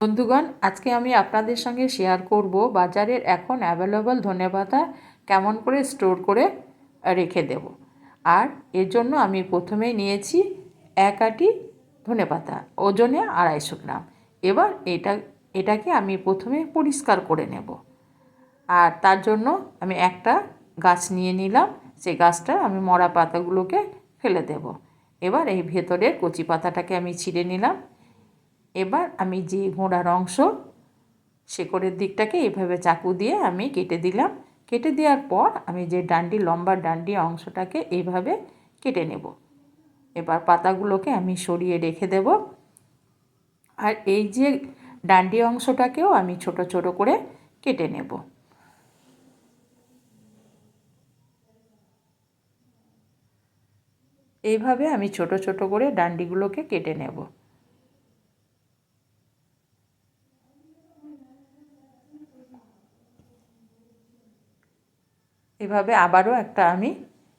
বন্ধুগণ, আজকে আমি আপনাদের সঙ্গে শেয়ার করব বাজারের এখন অ্যাভেলেবল ধনেপাতা কেমন করে স্টোর করে রেখে দেব। আর এর জন্য আমি প্রথমেই নিয়েছি এক আটি ধনেপাতা, ওজনে আড়াইশো গ্রাম। এবার এটা, এটাকে আমি প্রথমে পরিষ্কার করে নেব। আর তার জন্য আমি একটা গাছ নিয়ে নিলাম সেই গাছটা আমি মরা পাতাগুলোকে ফেলে দেব। এবার এই ভেতরের কচি পাতাটাকে আমি ছিঁড়ে নিলাম। এবার আমি যে গোড়ার অংশ, শেকড়ের দিকটাকে এভাবে চাকু দিয়ে আমি কেটে দিলাম। কেটে দেওয়ার পর আমি যে ডান্ডি, লম্বা ডান্ডি অংশটাকে এইভাবে কেটে নেব। এবার পাতাগুলোকে আমি সরিয়ে রেখে দেব। আর এই যে ডান্ডি অংশটাকেও আমি ছোট ছোট করে কেটে নেব। এইভাবে আমি ছোট ছোট করে ডান্ডিগুলোকে কেটে নেব। এভাবে আবারও একটা আমি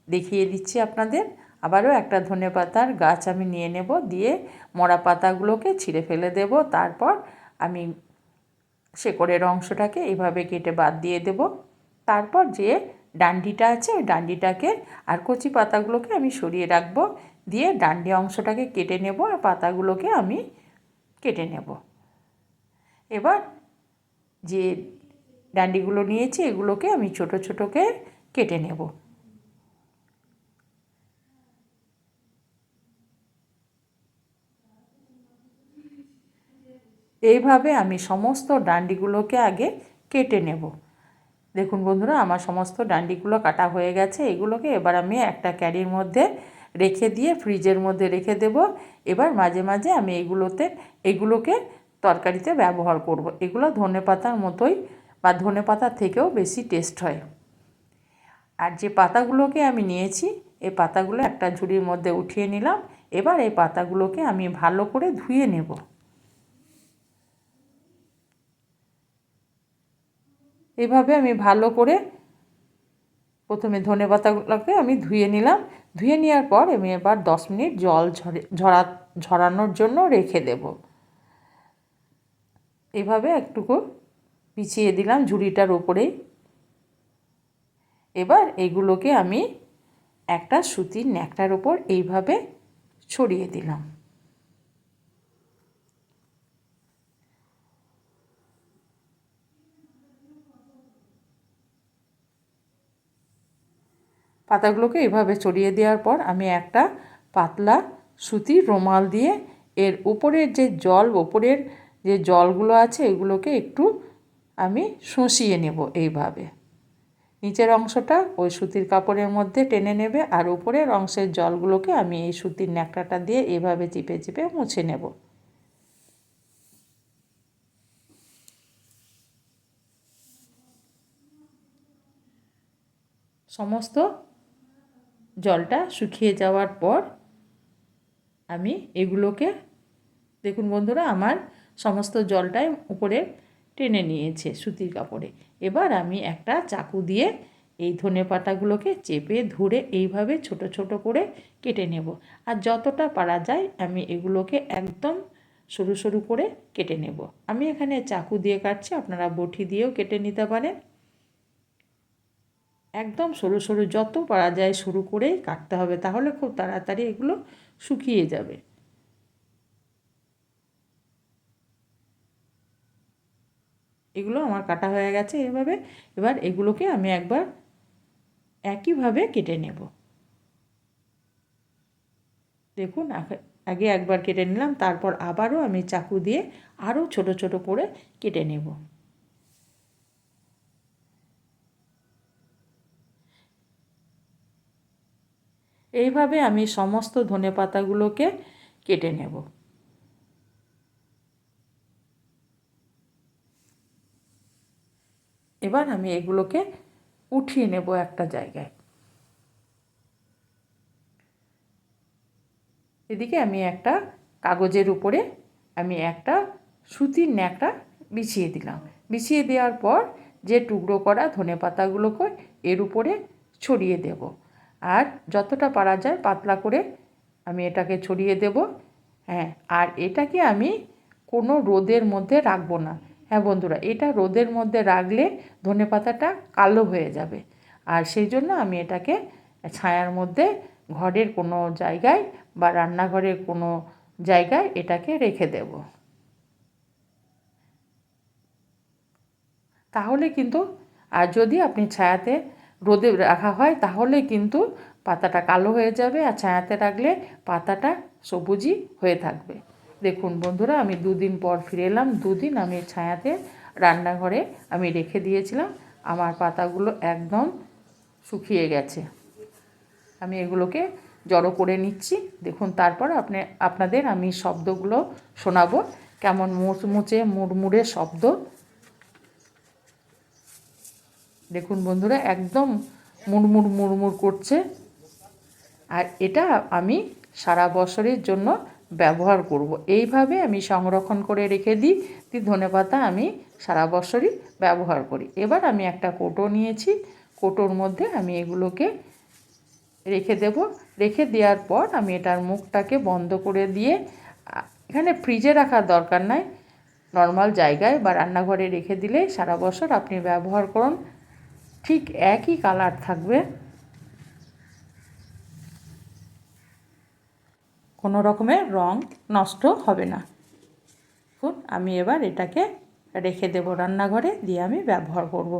দেখিয়ে দিচ্ছি আপনাদের। আবারও একটা ধনে পাতার গাছ আমি নিয়ে নেব, দিয়ে মরা পাতাগুলোকে ছিঁড়ে ফেলে দেব। তারপর আমি শেকড়ের অংশটাকে এভাবে কেটে বাদ দিয়ে দেব। তারপর যে ডান্ডিটা আছে, ওই ডান্ডিটাকে আর কচি পাতাগুলোকে আমি সরিয়ে রাখব, দিয়ে ডান্ডি অংশটাকে কেটে নেব আর পাতাগুলোকে আমি কেটে নেব। এবার যে ডান্ডিগুলো নিয়েছি, এগুলোকে আমি ছোট ছোটোকে কেটে নেব। এইভাবে আমি সমস্ত ডান্ডিগুলোকে আগে কেটে নেব। দেখুন বন্ধুরা, আমার সমস্ত ডান্ডিগুলো কাটা হয়ে গেছে। এগুলোকে এবার আমি একটা ক্যারির মধ্যে রেখে দিয়ে ফ্রিজের মধ্যে রেখে দেব। এবার মাঝে মাঝে আমি এগুলোতে, এগুলোকে তরকারিতে ব্যবহার করব। এগুলো ধনে পাতার মতোই বা ধনে পাতার থেকেও বেশি টেস্ট হয়। আর যে পাতাগুলোকে আমি নিয়েছি এই পাতাগুলো একটা ঝুড়ির মধ্যে উঠিয়ে নিলাম। এবার এই পাতাগুলোকে আমি ভালো করে ধুয়ে নেব। এভাবে আমি ভালো করে প্রথমে ধনে পাতাগুলোকে আমি ধুয়ে নিলাম। ধুয়ে নেওয়ার পর আমি এবার দশ মিনিট জল ঝরে, ঝরা, ঝরানোর জন্য রেখে দেব। এভাবে একটুকু পিছিয়ে দিলাম ঝুড়িটার উপরেই। এবার এগুলোকে আমি একটা সুতির ন্যাকটার ওপর এইভাবে ছড়িয়ে দিলাম। পাতাগুলোকে এভাবে ছড়িয়ে দেওয়ার পর আমি একটা পাতলা সুতির রুমাল দিয়ে এর উপরের যে জল, ওপরের যে জলগুলো আছে, এগুলোকে একটু আমি শুষিয়ে নেব এইভাবে। নিচের অংশটা ওই সুতির কাপড়ের মধ্যে টেনে নেবে আর উপরের অংশের জলগুলোকে আমি এই সুতির ন্যাকড়াটা দিয়ে এভাবে চিপে চিপে মুছে নেব। সমস্ত জলটা শুকিয়ে যাওয়ার পর আমি এগুলোকে, দেখুন বন্ধুরা, আমার সমস্ত জলটাই উপরে টেনে নিয়েছে সুতির কাপড়ে। এবার আমি একটা চাকু দিয়ে এই ধনে পাতাগুলোকে চেপে ধরে এইভাবে ছোট ছোট করে কেটে নেব। আর যতটা পারা যায় আমি এগুলোকে একদম সরু সরু করে কেটে নেব। আমি এখানে চাকু দিয়ে কাটছি, আপনারা বটি দিয়েও কেটে নিতে পারেন। একদম সরু সরু যত পারা যায় শুরু করেই কাটতে হবে, তাহলে খুব তাড়াতাড়ি এগুলো শুকিয়ে যাবে। এগুলো আমার কাটা হয়ে গেছে এভাবে। এবার এগুলোকে আমি একবার একইভাবে কেটে নেব। দেখুন, আগে একবার কেটে নিলাম, তারপর আবারও আমি চাকু দিয়ে আরও ছোট ছোট করে কেটে নেব। এইভাবে আমি সমস্ত ধনে পাতাগুলোকে কেটে নেব। এবার আমি এগুলোকে উঠিয়ে নেব একটা জায়গায়। এদিকে আমি একটা কাগজের উপরে আমি একটা সুতির ন্যাকড়া বিছিয়ে দিলাম। বিছিয়ে দেওয়ার পর যে টুকরো করা ধনে পাতাগুলোকে এর উপরে ছড়িয়ে দেব। আর যতটা পারা যায় পাতলা করে আমি এটাকে ছড়িয়ে দেব। হ্যাঁ আর এটাকে আমি কোনো রোদের মধ্যে রাখব না। হ্যাঁ বন্ধুরা, এটা রোদের মধ্যে রাখলে ধনে পাতাটা কালো হয়ে যাবে। আর সেই জন্য আমি এটাকে ছায়ার মধ্যে ঘরের কোনো জায়গায় বা রান্নাঘরের কোনো জায়গায় এটাকে রেখে দেব। তাহলে কিন্তু, আর যদি আপনি ছায়াতে রোদে রাখা হয়, তাহলে কিন্তু পাতাটা কালো হয়ে যাবে। আর ছায়াতে রাখলে পাতাটা সবুজই হয়ে থাকবে। দেখুন বন্ধুরা, আমি দুদিন পর ফিরে এলাম, দুদিন আমি ছায়াতে রান্নাঘরে আমি রেখে দিয়েছিলাম, আমার পাতাগুলো একদম শুকিয়ে গেছে। আমি এগুলোকে জড়ো করে নিচ্ছি, দেখুন তারপর আপনি, আপনাদের আমি শব্দগুলো শোনাবো, কেমন মুচমুচে মুড়মুড়ে শব্দ। দেখুন বন্ধুরা, একদম মুড়মুড় মুড়মুড় করছে। আর এটা আমি সারা বছরের জন্য ব্যবহার করব। এইভাবে আমি সংরক্ষণ করে রেখে দিই। দি ধনে পাতা আমি সারা বছরই ব্যবহার করি। এবার আমি একটা কোটো নিয়েছি। কোটোর মধ্যে আমি এগুলোকে রেখে দেব। রেখে দেওয়ার পর আমি এটার মুখটাকে বন্ধ করে দিয়ে এখানে ফ্রিজে রাখার দরকার নাই। নর্মাল জায়গায় বা রান্নাঘরে রেখে দিলে সারা বছর আপনি ব্যবহার করুন। ঠিক একই কালার থাকবে। কোনো রকমের রং নষ্ট হবে না। আমি এবার এটাকে রেখে দেবো রান্নাঘরে, দিয়ে আমি ব্যবহার করব।